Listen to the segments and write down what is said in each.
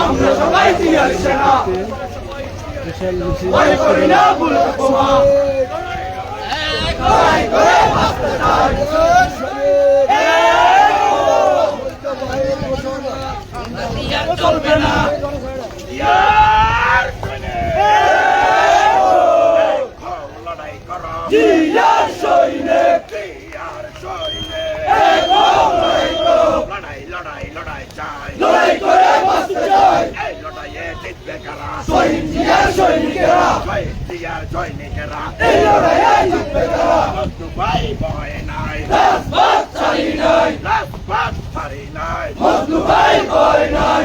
আমরা সবাই দিয়ার সেনা বিশাল মিছিল ভয় করি না ভুল বোমা লড়াই করে বাঁচতে চাই চলবে না জিয়ার সৈনিক লড়াই করে বাঁচতে চাই। শহীদ জিয়ার সৈনিকেরা এই লড়াইয়ে জিতবে তারা রাজপথ ছাড়ি নাই। মজনু ভাই ভয় নাই।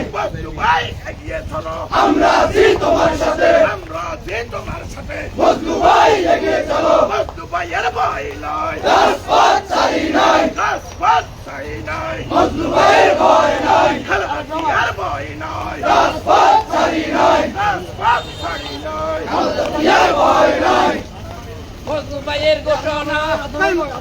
আমরা আছি তোমার সাথে। আমরা যে তোমার সাথে। মজনু ভাই এগিয়ে চলো। দুবাইয়ের ভয় নয় রাজপথ ছাড়ি নাই। রাজপথ নাই। ভয় নাই। খেলার ভয় নয় রাজপথ ছাড়ি নাই। রাজপথ ছাড়ি ভয় নাই। ভাইয়ের ঘোষণা। কে বলে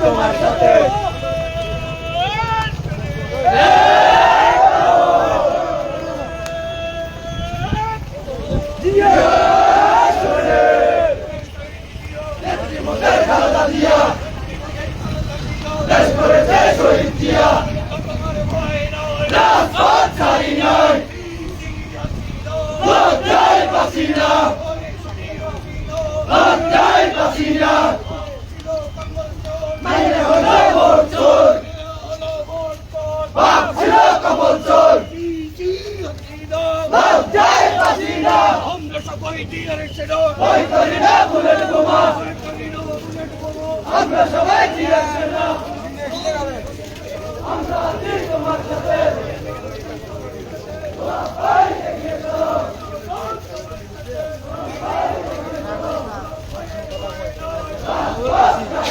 তোমার সাথে খালেদা জিয়া দেশ করেছে শহীদ জিয়া রাজপথ ছাড়ি নাই লজ্জায় বাঁচি না লজ্জায় বাঁচি না মাইনে হলো ভোট চোর বাপ ছিল কবল চোর লজ্জায় বাঁচি না আমরা সবাই ডিয়ার ছিল ভয় করি না বুলেট বোমা আমরা সবাই জিয়াচ্ছি না আমরা আছি তোমার সাথে।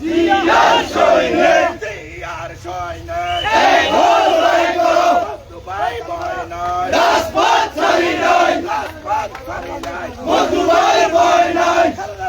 জিয়ার সৈনিক ডিয়ার সৈনিক এই ভোট লড়াই করো দুবাই ভয় নয় রাজপথ ছাড়ি নাই রাজপথ ছাড়ি নাই মধুবাই ভয় নাই খেলা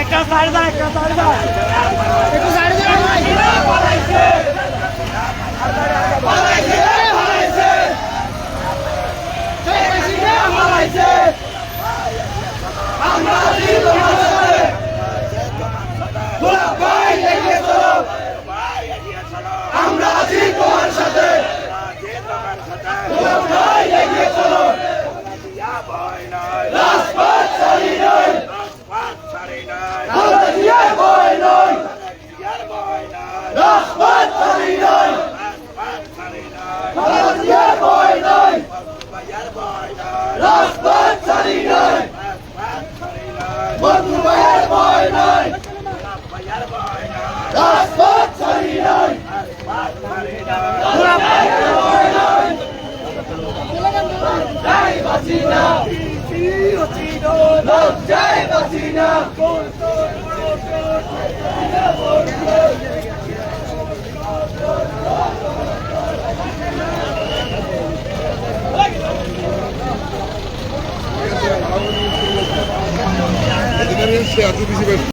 একটা আমরা আছি তোমার সাথে তোমার সাথে। That's what I need. রাজপথ ছাড়ি নাই খালেদা জিয়ার